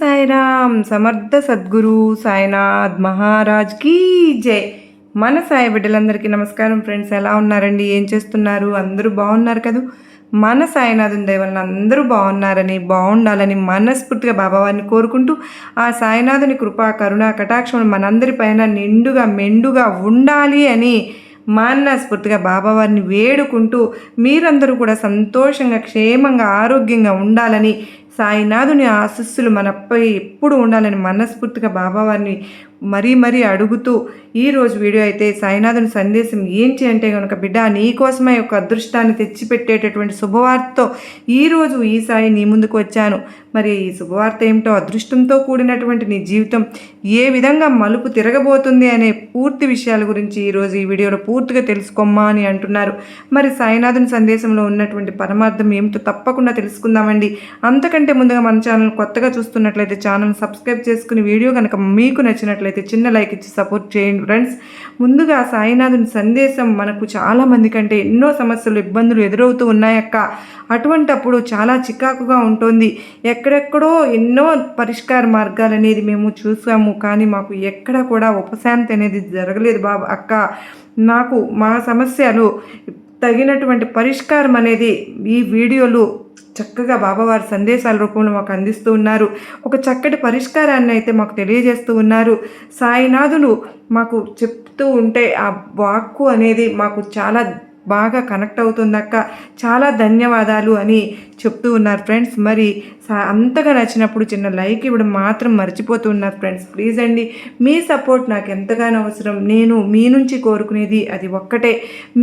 సాయిరామ్ సమర్థ సద్గురు సాయినాథ్ మహారాజ్ కీ జై. మన సాయి బిడ్డలందరికీ నమస్కారం ఫ్రెండ్స్ ఎలా ఉన్నారండి? ఏం చేస్తున్నారు? అందరూ బాగున్నారు కదా? మన సాయినాథుని దయవలన అందరూ బాగున్నారని బాగుండాలని మనస్ఫూర్తిగా బాబావారిని కోరుకుంటూ ఆ సాయినాథుని కృపా కరుణ కటాక్షములు మనందరిపైన నిండుగా మెండుగా ఉండాలి అని మనస్ఫూర్తిగా బాబావారిని వేడుకుంటూ మీరందరూ కూడా సంతోషంగా క్షేమంగా ఆరోగ్యంగా ఉండాలని సాయినాథుని ఆశస్సులు మనపై ఎప్పుడు ఉండాలని మనస్ఫూర్తిగా బాబావారిని మరీ మరీ అడుగుతూ ఈరోజు వీడియో అయితే సాయినాథుని సందేశం ఏంటి అంటే కనుక బిడ్డ నీకోసమే ఒక అదృష్టాన్ని తెచ్చిపెట్టేటటువంటి శుభవార్తతో ఈరోజు ఈ సాయి నీ ముందుకు వచ్చాను. మరి ఈ శుభవార్త ఏమిటో అదృష్టంతో కూడినటువంటి నీ జీవితం ఏ విధంగా మలుపు తిరగబోతుంది అనే పూర్తి విషయాల గురించి ఈరోజు ఈ వీడియోలో పూర్తిగా తెలుసుకోమ్మా అని అంటున్నారు. మరి సాయినాథుని సందేశంలో ఉన్నటువంటి పరమార్థం ఏమిటో తప్పకుండా తెలుసుకుందామండి. అంతకంటే ముందుగా మన ఛానల్ కొత్తగా చూస్తున్నట్లయితే ఛానల్ సబ్స్క్రైబ్ చేసుకుని వీడియో కనుక మీకు నచ్చినట్లయితే చిన్న లైక్ ఇచ్చి సపోర్ట్ చేయండి ఫ్రెండ్స్. ముందుగా సాయినాథుని సందేశం మనకు చాలామంది కంటే ఎన్నో సమస్యలు ఇబ్బందులు ఎదురవుతూ ఉన్నాయక్క అటువంటప్పుడు చాలా చికాకుగా ఉంటుంది. ఎక్కడెక్కడో ఎన్నో పరిష్కార మార్గాలు అనేది మేము చూసాము. కానీ మాకు ఎక్కడ కూడా ఉపశాంతి అనేది జరగలేదు బాబు అక్క. నాకు మా సమస్యలు తగినటువంటి పరిష్కారం అనేది ఈ వీడియోలు చక్కగా బాబావారి సందేశాల రూపంలో మాకు అందిస్తూ ఉన్నారు. ఒక చక్కటి పరిష్కారాన్ని అయితే మాకు తెలియజేస్తూ ఉన్నారు. సాయినాథులు మాకు చెప్తూ ఉంటే ఆ వాక్కు అనేది మాకు చాలా బాగా కనెక్ట్ అవుతుందక్క. చాలా ధన్యవాదాలు అని చెప్తూ ఉన్నారు ఫ్రెండ్స్. మరి అంతగా నచ్చినప్పుడు చిన్న లైక్ ఇవ్వడం మాత్రం మర్చిపోతూ ఉన్నారు ఫ్రెండ్స్. ప్లీజ్ అండి మీ సపోర్ట్ నాకు ఎంతగానో అవసరం. నేను మీ నుంచి కోరుకునేది అది ఒక్కటే.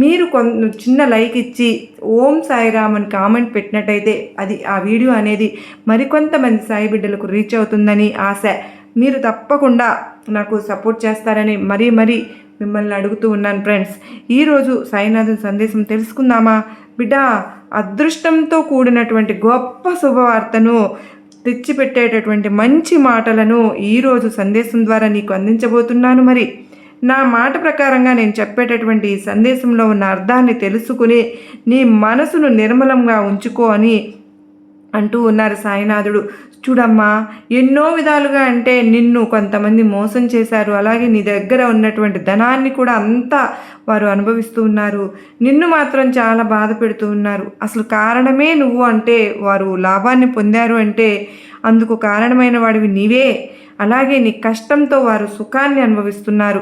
మీరు కొన్ చిన్న లైక్ ఇచ్చి ఓం సాయిరామ్ అని కామెంట్ పెట్టినట్టయితే అది ఆ వీడియో అనేది మరికొంతమంది సాయి బిడ్డలకు రీచ్ అవుతుందని ఆశ. మీరు తప్పకుండా నాకు సపోర్ట్ చేస్తారని మరీ మరీ మిమ్మల్ని అడుగుతూ ఉన్నాను ఫ్రెండ్స్ ఈరోజు సాయినాథన్ సందేశం తెలుసుకుందామా? బిడ్డ అదృష్టంతో కూడినటువంటి గొప్ప శుభవార్తను తెచ్చిపెట్టేటటువంటి మంచి మాటలను ఈరోజు సందేశం ద్వారా నీకు అందించబోతున్నాను మరి. నా మాట ప్రకారంగా నేను చెప్పేటటువంటి ఈ సందేశంలో ఉన్న అర్థాన్ని తెలుసుకుని నీ మనసును నిర్మలంగా ఉంచుకో అని అంటూ ఉన్నారు సాయినాథుడు. చూడమ్మా ఎన్నో విధాలుగా అంటే నిన్ను కొంతమంది మోసం చేశారు. అలాగే నీ దగ్గర ఉన్నటువంటి ధనాన్ని కూడా అంతా వారు అనుభవిస్తూ ఉన్నారు. నిన్ను మాత్రం చాలా బాధ పెడుతూ ఉన్నారు. అసలు కారణమే నువ్వు అంటే వారు లాభాన్ని పొందారు అంటే అందుకు కారణమైన వాడివి నీవే. అలాగే నీ కష్టంతో వారు సుఖాన్ని అనుభవిస్తున్నారు.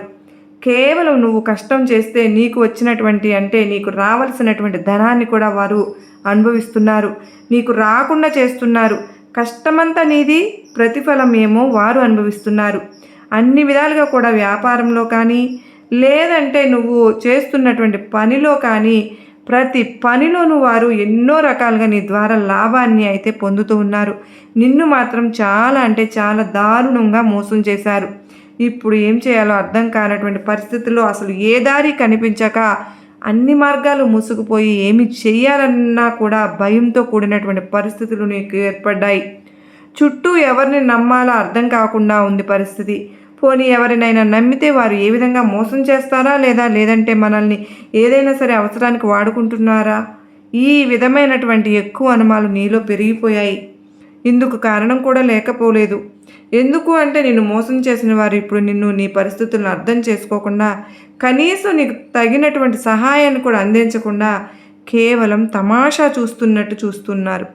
కేవలం నువ్వు కష్టం చేస్తే నీకు వచ్చినటువంటి అంటే నీకు రావలసినటువంటి ధనాన్ని కూడా వారు అనుభవిస్తున్నారు. నీకు రాకుండా చేస్తున్నారు. కష్టమంతా నీది ప్రతిఫలం ఏమో వారు అనుభవిస్తున్నారు. అన్ని విధాలుగా కూడా వ్యాపారంలో కానీ లేదంటే నువ్వు చేస్తున్నటువంటి పనిలో కానీ ప్రతి పనిలోనూ వారు ఎన్నో రకాలుగా నీ ద్వారా లాభాన్ని అయితే పొందుతూ ఉన్నారు. నిన్ను మాత్రం చాలా అంటే చాలా దారుణంగా మోసం చేశారు. ఇప్పుడు ఏం చేయాలో అర్థం కానటువంటి పరిస్థితుల్లో అసలు ఏ దారి కనిపించక అన్ని మార్గాలు మూసుకుపోయి ఏమి చేయాలన్నా కూడా భయంతో కూడినటువంటి పరిస్థితులు నీకు ఏర్పడ్డాయి. చుట్టూ ఎవరిని నమ్మాలో అర్థం కాకుండా ఉంది పరిస్థితి. పోనీ ఎవరినైనా నమ్మితే వారు ఏ విధంగా మోసం చేస్తారా లేదా? లేదంటే మనల్ని ఏదైనా సరే అవసరానికి వాడుకుంటున్నారా? ఈ విధమైనటువంటి ఎక్కువ అనుమానాలు నీలో పెరిగిపోయాయి. ఇందుకు కారణం కూడా లేకపోలేదు. ఎందుకు అంటే నిన్ను మోసం చేసిన వారు ఇప్పుడు నిన్ను నీ పరిస్థితులను అర్థం చేసుకోకుండా కనీసం నీకు తగినటువంటి సహాయాన్ని కూడా అందించకుండా కేవలం తమాషా చూస్తున్నట్టు చూస్తున్నారు.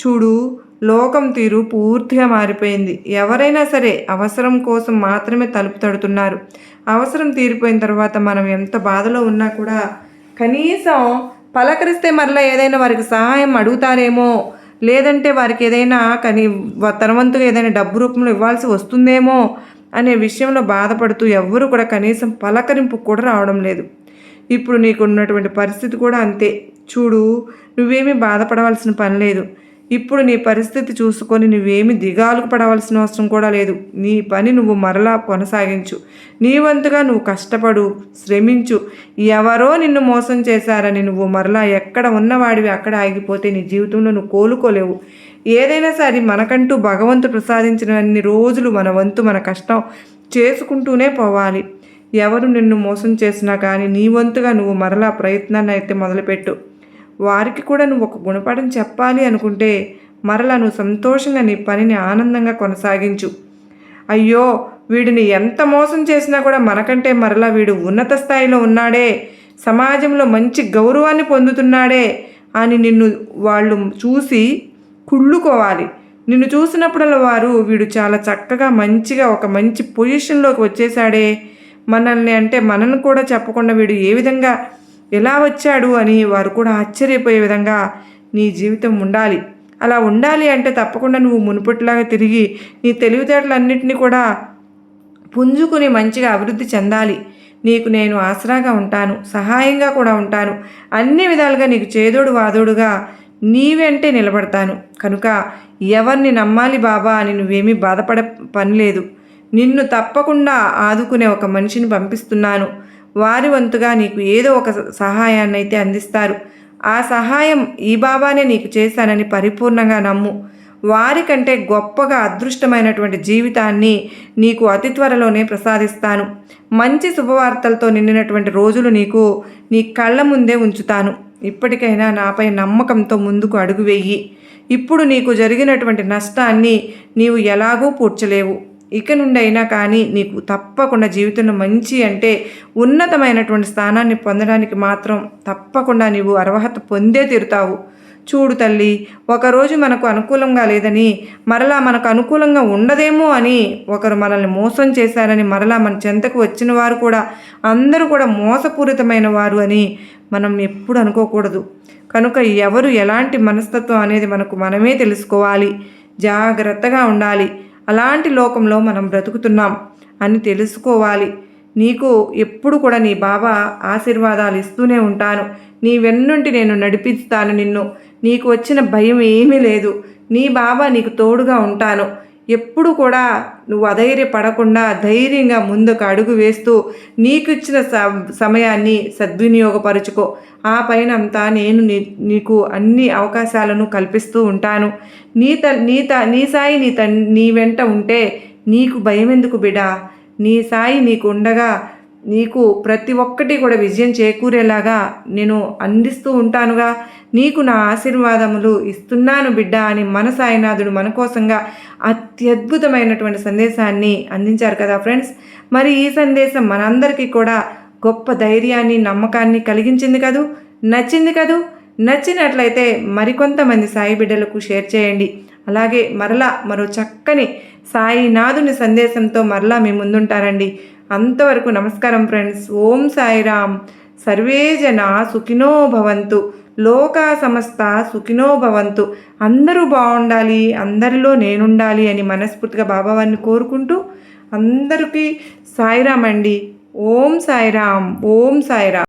చూడు లోకం తీరు పూర్తిగా మారిపోయింది. ఎవరైనా సరే అవసరం కోసం మాత్రమే తలుపు తడుతున్నారు. అవసరం తీరిపోయిన తర్వాత మనం ఎంత బాధలో ఉన్నా కూడా కనీసం పలకరిస్తే మరలా ఏదైనా వారికి సహాయం అడుగుతారేమో లేదంటే వారికి ఏదైనా కానీ వ- ఏదైనా డబ్బు రూపంలో ఇవ్వాల్సి వస్తుందేమో అనే విషయంలో బాధపడుతూ ఎవ్వరూ కూడా కనీసం పలకరింపు కూడా రావడం లేదు. ఇప్పుడు నీకున్నటువంటి పరిస్థితి కూడా అంతే. చూడు నువ్వేమీ బాధపడవలసిన పని లేదు. ఇప్పుడు నీ పరిస్థితి చూసుకొని నువ్వేమి దిగాలకు పడవలసిన అవసరం కూడా లేదు. నీ పని నువ్వు మరలా కొనసాగించు. నీ వంతుగా నువ్వు కష్టపడు శ్రమించు. ఎవరో నిన్ను మోసం చేశారని నువ్వు మరలా ఎక్కడ ఉన్నవాడివి అక్కడ ఆగిపోతే నీ జీవితంలో నువ్వు కోలుకోలేవు. ఏదైనా సరే మనకంటూ భగవంతుడు ప్రసాదించిన అన్ని రోజులు మన వంతు మన కష్టం చేసుకుంటూనే పోవాలి. ఎవరు నిన్ను మోసం చేసినా కానీ నీ వంతుగా నువ్వు మరలా ప్రయత్నాన్ని అయితే మొదలుపెట్టు. వారికి కూడా నువ్వు ఒక గుణపాఠం చెప్పాలి అనుకుంటే మరలా నువ్వు సంతోషంగా నీ పనిని ఆనందంగా కొనసాగించు. అయ్యో వీడిని ఎంత మోసం చేసినా కూడా మనకంటే మరలా వీడు ఉన్నత స్థాయిలో ఉన్నాడే. సమాజంలో మంచి గౌరవాన్ని పొందుతున్నాడే అని నిన్ను వాళ్ళు చూసి కుళ్ళుకోవాలి. నిన్ను చూసినప్పుడల్లా వారు వీడు చాలా చక్కగా మంచిగా ఒక మంచి పొజిషన్లోకి వచ్చేసాడే మనల్ని అంటే మనల్ని కూడా చెప్పకుండా వీడు ఏ విధంగా ఎలా వచ్చాడు అని వారు కూడా ఆశ్చర్యపోయే విధంగా నీ జీవితం ఉండాలి. అలా ఉండాలి అంటే తప్పకుండా నువ్వు మునుపటిలాగా తిరిగి నీ తెలివితేటలన్నింటినీ కూడా పుంజుకుని మంచిగా అభివృద్ధి చెందాలి. నీకు నేను ఆసరాగా ఉంటాను సహాయంగా కూడా ఉంటాను. అన్ని విధాలుగా నీకు చేదోడు వాదోడుగా నీవెంటే నిలబడతాను. కనుక ఎవరిని నమ్మాలి బాబా అని నువ్వేమీ బాధపడ పని లేదు. నిన్ను తప్పకుండా ఆదుకునే ఒక మనిషిని పంపిస్తున్నాను. వారి వంతుగా నీకు ఏదో ఒక సహాయాన్ని అయితే అందిస్తారు. ఆ సహాయం ఈ బాబానే నీకు చేశానని పరిపూర్ణంగా నమ్ము. వారికంటే గొప్పగా అదృష్టమైనటువంటి జీవితాన్ని నీకు అతి త్వరలోనే ప్రసాదిస్తాను. మంచి శుభవార్తలతో నిండినటువంటి రోజులు నీకు నీ కళ్ళ ముందే ఉంచుతాను. ఇప్పటికైనా నాపై నమ్మకంతో ముందుకు అడుగు వెయ్యి ఇప్పుడు నీకు జరిగినటువంటి నష్టాన్ని నీవు ఎలాగూ పూడ్చలేవు. ఇక నుండి అయినా కానీ నీకు తప్పకుండా జీవితంలో మంచి అంటే ఉన్నతమైనటువంటి స్థానాన్ని పొందడానికి మాత్రం తప్పకుండా నీవు అర్హత పొందే తీరుతావు. చూడు తల్లి ఒకరోజు మనకు అనుకూలంగా లేదని మరలా మనకు అనుకూలంగా ఉండదేమో అని ఒకరు మనల్ని మోసం చేశారని మరలా మన చెంతకు వచ్చిన వారు కూడా అందరూ కూడా మోసపూరితమైన వారు అని మనం ఎప్పుడు అనుకోకూడదు. కనుక ఎవరు ఎలాంటి మనస్తత్వం అనేది మనకు మనమే తెలుసుకోవాలి. జాగ్రత్తగా ఉండాలి. అలాంటి లోకంలో మనం బ్రతుకుతున్నాం అని తెలుసుకోవాలి. నీకు ఎప్పుడు కూడా నీ బాబా ఆశీర్వాదాలు ఇస్తూనే ఉంటాను. నీ వెన్నుంటి నేను నడిపిస్తాను నిన్ను. నీకు వచ్చిన భయం ఏమీ లేదు. నీ బాబా నీకు తోడుగా ఉంటాను. ఎప్పుడు కూడా నువ్వు అధైర్యపడకుండా ధైర్యంగా ముందుకు అడుగు వేస్తూ నీకు ఇచ్చిన సమయాన్ని సద్వినియోగపరుచుకో. ఆ పైన అంతా నేను నీకు అన్ని అవకాశాలను కల్పిస్తూ ఉంటాను. నీ త నీ త నీ సాయి నీ త నీ వెంట ఉంటే నీకు భయం ఎందుకు బిడా? నీ సాయి నీకు ఉండగా నీకు ప్రతి ఒక్కటి కూడా విజయం చేకూరేలాగా నేను అందిస్తూ ఉంటానుగా. నీకు నా ఆశీర్వాదములు ఇస్తున్నాను బిడ్డ అని మన సాయినాథుడు మన కోసంగా అత్యద్భుతమైనటువంటి సందేశాన్ని అందించారు కదా ఫ్రెండ్స్. మరి ఈ సందేశం మనందరికీ కూడా గొప్ప ధైర్యాన్ని నమ్మకాన్ని కలిగించింది కదూ? నచ్చింది కదూ? నచ్చినట్లయితే మరికొంతమంది సాయి బిడ్డలకు షేర్ చేయండి. అలాగే మరలా మరో చక్కని సాయినాథుని సందేశంతో మరలా మీ ముందుంటారండి. అంతవరకు నమస్కారం ఫ్రెండ్స్. ఓం సాయిరామ్. సర్వే జన సుఖినో భవంతు. లోక సమస్త సుఖినో భవంతు. అందరూ బాగుండాలి అందరిలో నేనుండాలి అని మనస్ఫూర్తిగా బాబావారిని కోరుకుంటూ అందరికీ సాయిరామ్ అండి. ఓం సాయిరామ్. ఓం సాయిరామ్.